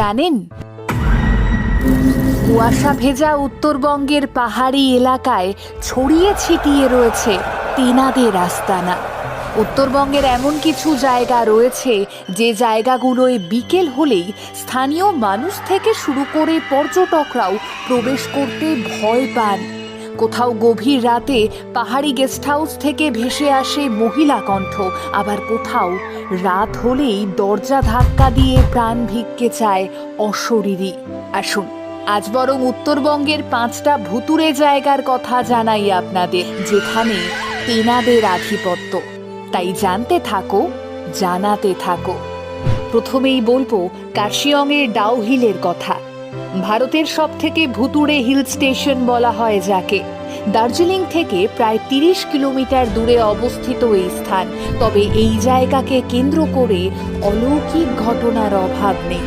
জানেন? কুয়াশা ভেজা উত্তরবঙ্গের পাহাড়ি এলাকায় ছড়িয়ে ছিটিয়ে রয়েছে তেনাদের আস্তানা। উত্তরবঙ্গের এমন কিছু জায়গা রয়েছে যে জায়গাগুলোয় বিকেল হলেই স্থানীয় মানুষ থেকে শুরু করে পর্যটকরাও প্রবেশ করতে ভয় পান। কোথাও গভীর রাতে পাহাড়ি গেস্ট হাউস থেকে ভেসে আসে মহিলা কণ্ঠ। আবার কোথাও রাত হলেই দরজা ধাক্কা দিয়ে প্রাণ ভিক্ষে চায় অশরীরী। আসুন, আজ বরং উত্তরবঙ্গের পাঁচটা ভুতুরে জায়গার কথা জানাই আপনাদের, যেখানে তেনাদের আধিপত্য। তাই জানতে থাকো, জানাতে থাকো। প্রথমেই বলব কার্শিয়ংয়ের ডাউহিলের কথা। ভারতের সব থেকে ভুতুড়ে হিল স্টেশন বলা হয় যাকে। দার্জিলিং থেকে প্রায় তিরিশ কিলোমিটার দূরে অবস্থিত এই স্থান। তবে এই জায়গাকে কেন্দ্র করে অলৌকিক ঘটনার অভাব নেই।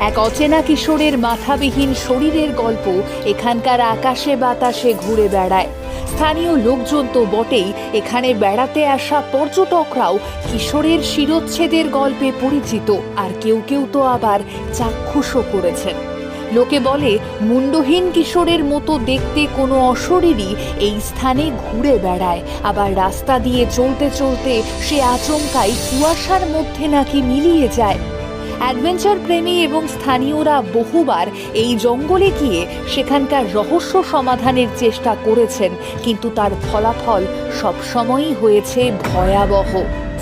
এক অচেনা কিশোরের মাথাবিহীন শরীরের গল্প এখানকার আকাশে বাতাসে ঘুরে বেড়ায়। স্থানীয় লোকজন তো বটেই এখানে বেড়াতে আসা পর্যটকরাও কিশোরের শিরোচ্ছেদের গল্পে পরিচিত। আর কেউ কেউ তো আবার চাক্ষুষও করেছেন। লোকে বলে, মুন্ডহীন কিশোরের মতো দেখতে কোনো অশরীরই এই স্থানে ঘুরে বেড়ায়। আবার রাস্তা দিয়ে চলতে চলতে সে আচমকাই কুয়াশার মধ্যে নাকি মিলিয়ে যায়। অ্যাডভেঞ্চার প্রেমী এবং স্থানীয়রা বহুবার এই জঙ্গলে গিয়ে সেখানকার রহস্য সমাধানের চেষ্টা করেছেন, কিন্তু তার ফলাফল সবসময়ই হয়েছে ভয়াবহ।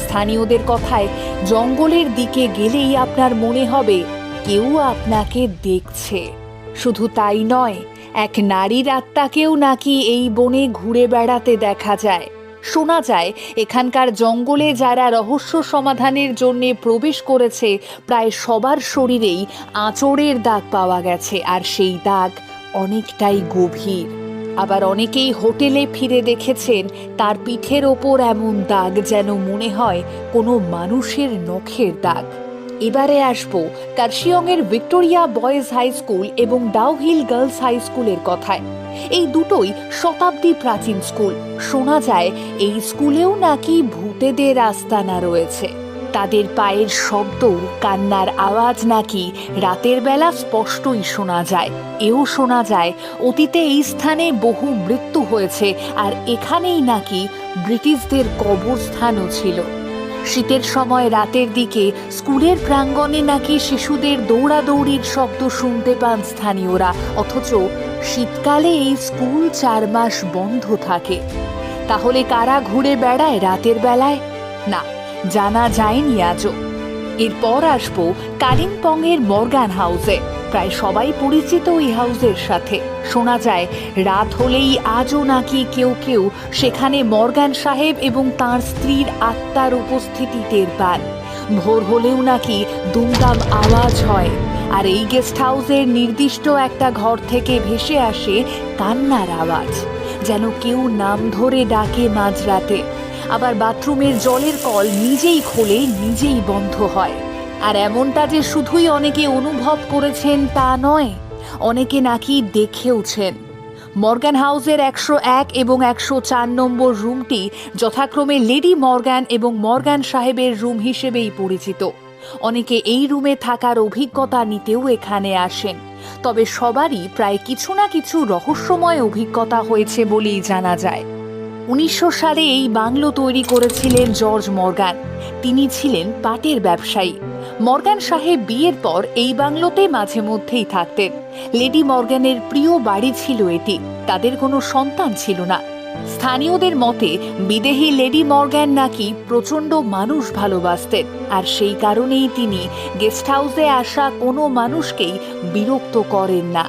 স্থানীয়দের কথায়, জঙ্গলের দিকে গেলেই আপনার মনে হবে কেউ আপনাকে দেখছে। শুধু তাই নয়, এক নারীর আত্মাকেও নাকি এই বনে ঘুরে বেড়াতে দেখা যায়। শোনা যায়, এখানকার জঙ্গলে যারা রহস্য সমাধানের জন্য প্রবেশ করেছে, প্রায় সবার শরীরেই আঁচড়ের দাগ পাওয়া গেছে, আর সেই দাগ অনেকটাই গভীর। আবার অনেকেই হোটেলে ফিরে দেখেছেন, তার পিঠের ওপর এমন দাগ যেন মনে হয় কোনো মানুষের নখের দাগ। এবারে আসব কার্শিয়ংয়ের ভিক্টোরিয়া বয়েজ হাই স্কুল এবং ডাউহিল গার্লস হাই স্কুলের কথায়। এই দুটোই শতাব্দী প্রাচীন স্কুল। শোনা যায়, এই স্কুলেও নাকি ভূতেদের আস্তানা রয়েছে। তাদের পায়ের শব্দ, কান্নার আওয়াজ নাকি রাতের বেলা স্পষ্টই শোনা যায়। এও শোনা যায়, অতীতে এই স্থানে বহু মৃত্যু হয়েছে আর এখানেই নাকি ব্রিটিশদের কবরস্থানও ছিল। শীতের সময় রাতের দিকে স্কুলের প্রাঙ্গণে নাকি শিশুদের দৌড়াদৌড়ির শব্দ শুনতে পান স্থানীয়রা। অথচ শীতকালে এই স্কুল চার মাস বন্ধ থাকে। তাহলে কারা ঘুরে বেড়ায় রাতের বেলায়? না, জানা যায়নি আজও। এরপর আসব কালিম্পংয়ের মর্গান হাউসে। প্রায় সবাই পরিচিত ওই হাউসের সাথে। শোনা যায়, রাত হলেই আজও নাকি কেউ কেউ সেখানে মর্গান সাহেব এবং তার স্ত্রীর আত্মার উপস্থিতি টের পান। ভোর হলেও নাকি দুমদাম আওয়াজ হয়। আর এই গেস্ট হাউসের নির্দিষ্ট একটা ঘর থেকে ভেসে আসে কান্নার আওয়াজ। যেন কেউ নাম ধরে ডাকে মাঝরাতে। আবার বাথরুমের জলের কল নিজেই খোলে, নিজেই বন্ধ হয়। আর এমনটা যে শুধুই অনেকে অনুভব করেছেন তা নয়, অনেকে নাকি দেখেওছেন। মর্গান হাউসের একশো এক এবং একশো চার নম্বর রুমটি যথাক্রমে লেডি মর্গান এবং মর্গান সাহেবের রুম হিসেবেই পরিচিত। অনেকে এই রুমে থাকার অভিজ্ঞতা নিতেও এখানে আসেন। তবে সবারই প্রায় কিছু না কিছু রহস্যময় অভিজ্ঞতা হয়েছে বলেই জানা যায়। উনিশশো সালে এই বাংলো তৈরি করেছিলেন জর্জ মর্গান তিনি ছিলেন পাটের ব্যবসায়ী। মর্গান সাহেব বিয়ের পর এই বাংলোতে মাঝে মধ্যেই থাকতেন। লেডি মর্গানের প্রিয় বাড়ি ছিল এটি, তাদের কোনো সন্তান ছিল না। স্থানীয়দের মতে, বিদেহী লেডি মর্গ্যান নাকি প্রচণ্ড মানুষ ভালোবাসতেন, আর সেই কারণেই তিনি গেস্ট হাউসে আসা কোনো মানুষকেই বিরক্ত করেন না।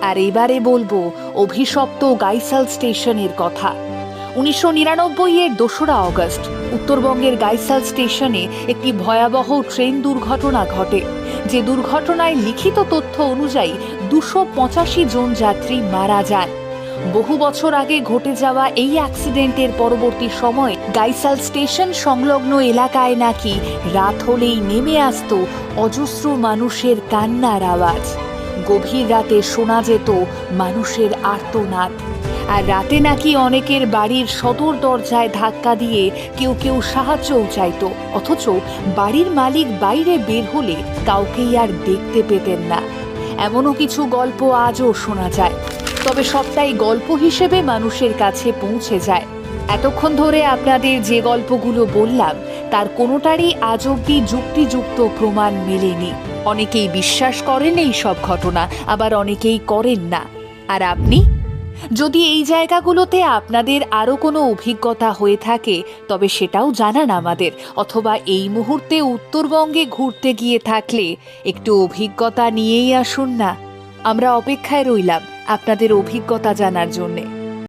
আর এবারে বলব, অভিশপ্ত গাইসাল স্টেশনের কথা। উনিশশো নিরানব্বই এর দোসরা অগস্ট, উত্তরবঙ্গের গাইসাল স্টেশনে একটি ভয়াবহ ট্রেন দুর্ঘটনা ঘটে। যে দুর্ঘটনায় লিখিত তথ্য অনুযায়ী দুশো পঁচাশি জন যাত্রী মারা যান। বহু বছর আগে ঘটে যাওয়া এই অ্যাক্সিডেন্টের পরবর্তী সময় গাইসাল স্টেশন সংলগ্ন এলাকায় নাকি রাত হলেই নেমে আসতো অজস্র মানুষের কান্নার আওয়াজ। গভীর রাতে শোনা যেত মানুষের আর্তনাদ। আর রাতে নাকি অনেকের বাড়ির সদর দরজায় ধাক্কা দিয়ে কেউ কেউ সাহায্যও চাইত। অথচ বাড়ির মালিক বাইরে বের হলে কাউকেই আর দেখতে পেতেন না। এমনও কিছু গল্প আজও শোনা যায়। তবে সবটাই গল্প হিসেবে মানুষের কাছে পৌঁছে যায়। এতক্ষণ ধরে আপনাদের যে গল্পগুলো বললাম, তার কোনোটারই আজ অব্দি যুক্তিযুক্ত প্রমাণ মেলেনি। অনেকেই বিশ্বাস করেন এই সব ঘটনা, আবার অনেকেই করেন না। আর আপনি? যদি এই জায়গাগুলোতে আপনাদের আরও কোনো অভিজ্ঞতা হয়ে থাকে, তবে সেটাও জানান আমাদের, অথবা এই মুহূর্তে উত্তরবঙ্গে ঘুরতে গিয়ে থাকলে একটু অভিজ্ঞতা নিয়েই আসুন না। আমরা অপেক্ষায় রইলাম আপনাদের অভিজ্ঞতা জানার জন্যে।